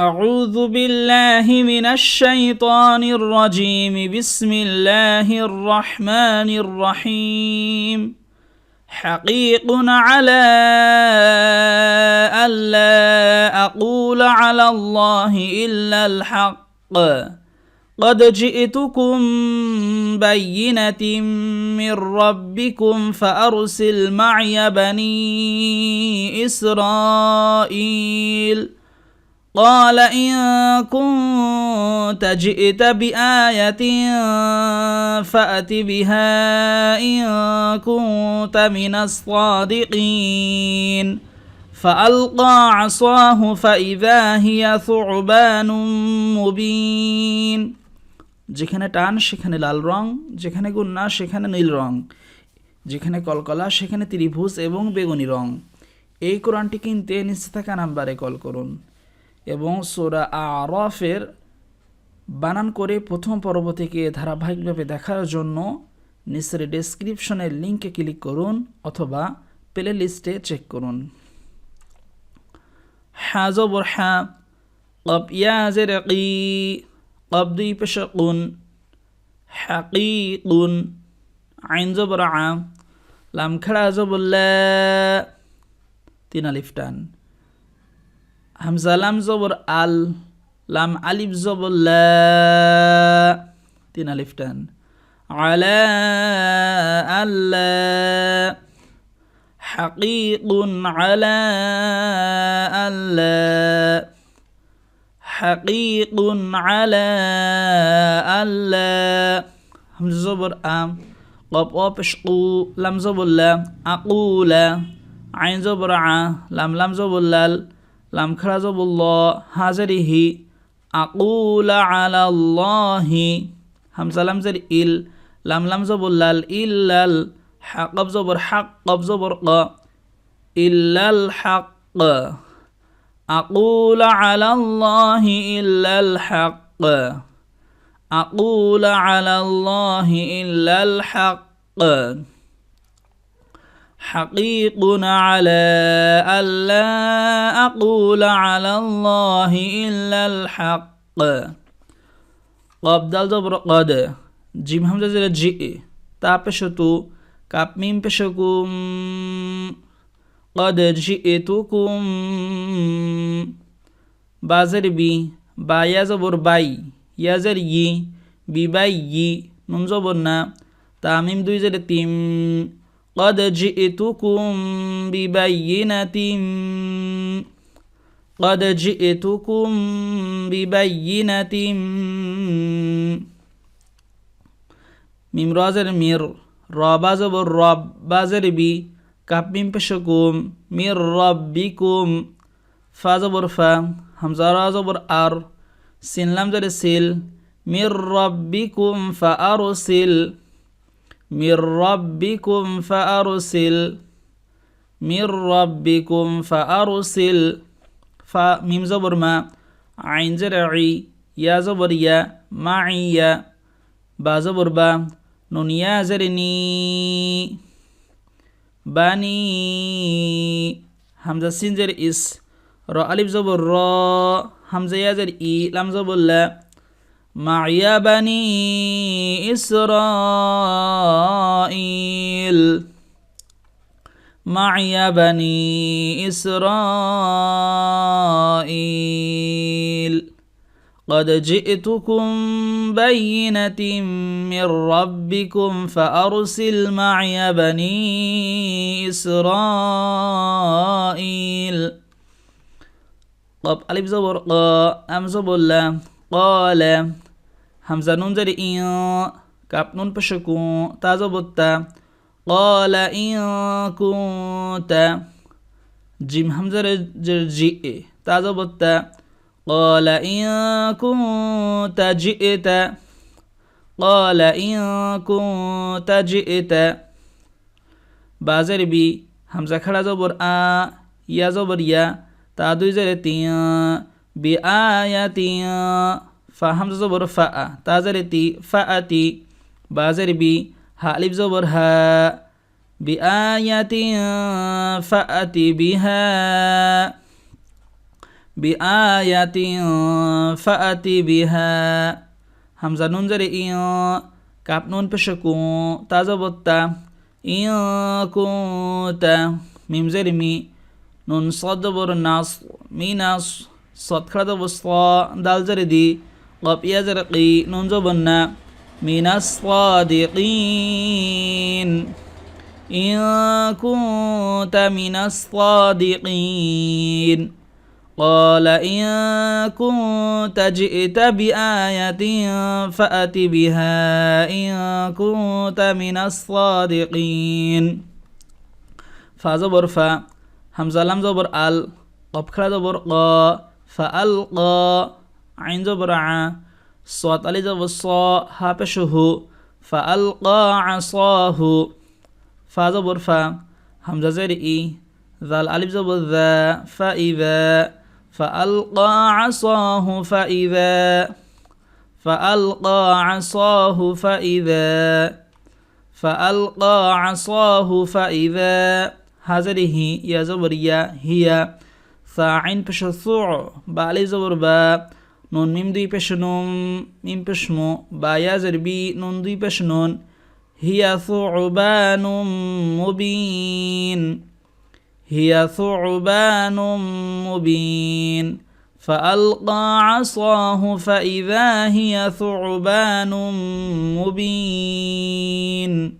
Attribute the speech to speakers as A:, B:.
A: أعوذ بالله من الشيطان الرجيم. بسم الله الرحمن الرحيم. حقيق على ألا أقول على الله إلا الحق. قد جئتكم بينة من ربكم فأرسل معي بني إسرائيل. قال إن كنت جئت بآية فأت بها إن كنت من الصادقين فألقى عصاه فإذا هي ثعبان مبين যেখানে টান সেখানে লাল রং যেখানে গুন্না সেখানে নীল রং যেখানে কলকলা সেখানে ত্রিভুজ এবং বেগুনি রং এই কোরআনটি কিনতে নিচে থাকা নাম্বারে কল করুন এবং সোরা আরফের বানান করে প্রথম পর্ব থেকে ধারাবাহিকভাবে দেখার জন্য নিচের ডিসক্রিপশনের লিঙ্কে ক্লিক করুন অথবা প্লে লিস্টে চেক করুন হ্যা হ্যাঁ কব ইয়াজের কি কব দুই পেশকুন হ্যাকি কুন আইন জবর আম লামখেড়া তিনালিফটান হামজালাম জবর আল, লাম আলিফ জবর তিন আলিফ টান। আলা আল্লাহ হাকিকুন আলা আল্লাহ হাকিকুন আলা আল্লাহ হামজ জবর আম, কপ অপ কু লাম জবর আকুলা, আইন জবর আ, লাম লাম জবর লাল। লাম খাড়া জবুল্লাহ হাজারিহি আকুলা আলাল্লাহি হামজা লামজার ইল লাম লাম জবুল্লাল ইল্লাল হাকব জবর হাক কব জবর ক ইল্লাল হাক أقول على الله إلا الحق أقول على الله إلا الحق حقيق على ألا أقول على الله إلا الحق قب دال زبر قد جيم همزة زر جي تا پشتو كاب ميم پشكم قد جئتكم بازر بي با يا زبر باي يا زر يي بي باي يي نون زبر نا تاميم دوي زر تيم قد جئتكم ببينة قد جئتكم ببينة. ميم رازر مير را بازر بالرب بازر بي كاب ميم بشكم مير ربكم فاز فا همزة راز آر. سين لمزر سيل مير ربكم فأرسل. মির রব্বিকুম ফারুসিল মির রব্বিকুম ফারুসিল ফা, মিম জবর মা, আইন জের ইয়া জবর ইয়া, মা ইয়া, বা জবর বা নুনিয়া জের নি বানি, হামজা সিনজের ইস, র আলিফ জবর র, হামজা ইয়াজের ই, লাম জবর লা معي بني إسرائيل. معي بني إسرائيل. قد جئتكم بينة من ربكم فأرسل معي بني إسرائيل. قب ألف زبر قا أم زبر قال همزة نون زر إن كاب نون بشكو تازبطة قال إن كنت جيم همزة جر جي تازبطة قال إن كنت جئت قال إن كنت جئت بازر بي همزة خڑا زبر آ يا زبر يا تا দুই জেরে তিয়া বি আয়াতিয়া ফা হামজা জবর ফা তাজারে তি ফা আতি বাজারে বি হা আলিফ জবর হা বি আয়াতি ফা আতি বিহা بآية فأت بها হামজা নুন জারে ই কাপ নুন পেশে কু তাজা বত্তা ই কুতা মিম জারে মি নুন সদ বর নাস মি নাস صدقة الوسطى دال جردي قبيا يزرقي نون من الصادقين. إن كنت من الصادقين. قال إن كنت جئت بآية فأت بها إن كنت من الصادقين. فا برفا همزة لم زبر قب فألقى عين زبر ع صوت علي زبر صا هابشه فألقى عصاه. فا همزة زر إي. ذا ذا فإذا. فألقى عصاه فإذا. فألقى عصاه فإذا. فألقى عصاه فإذا. هذه يا زبريا هي. ثاعين بشثوع بالي زبر با نون ميم دوي بشنوم ميم بشمو با يا زربي نون دوي بشنون هي ثعبان مبين هي ثعبان مبين فألقى عصاه فإذا هي ثعبان مبين